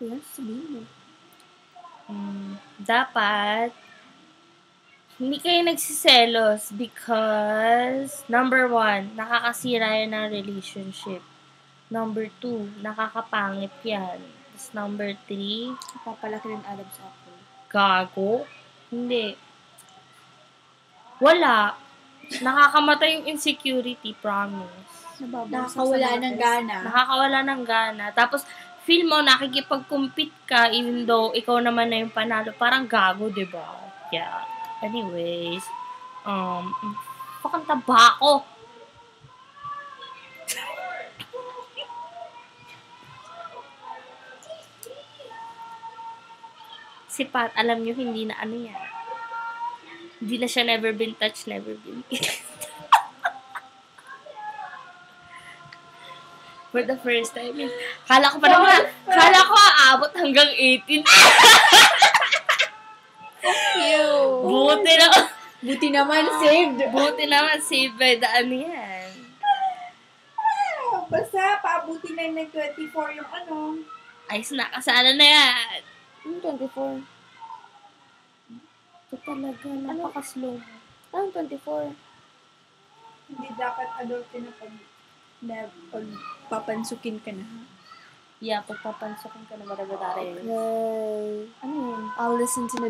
Yes, sabihin mo. Mm, dapat, hindi kayo nagsiselos because, number one, nakakasira yan ng relationship. Number two, nakakapangit yan. Tapos number three, Papalaki ng Adam's apple. gago. Hindi. Wala. Nakakamatay yung insecurity, promise. Nakakawala sa ng gana. Nakakawala ng gana. Tapos, feel mo, nakikipag-compete ka even though ikaw naman na yung panalo. Parang gago, di ba? Yeah. Anyways, um, fucking taba ko. Si Pat, alam nyo, hindi na ano yan. Hindi na siya never been touched, never been kissed. For the first time. Kala ko pa naman, kala ko aabot hanggang 18. Ew. Buti na, Buti naman, saved. buti naman saved by the ano yan. Ah, Basta, paabuti na yung 24 yung ano. Ayos na, kasana na yan. Ano 24? Ito talaga, napaka-slow. Ano 24? Hindi dapat adult na pag, na, pag papansukin ka na. Yeah, pagpapansokin ka na maragadari. Okay. Ano yun? I'll listen to the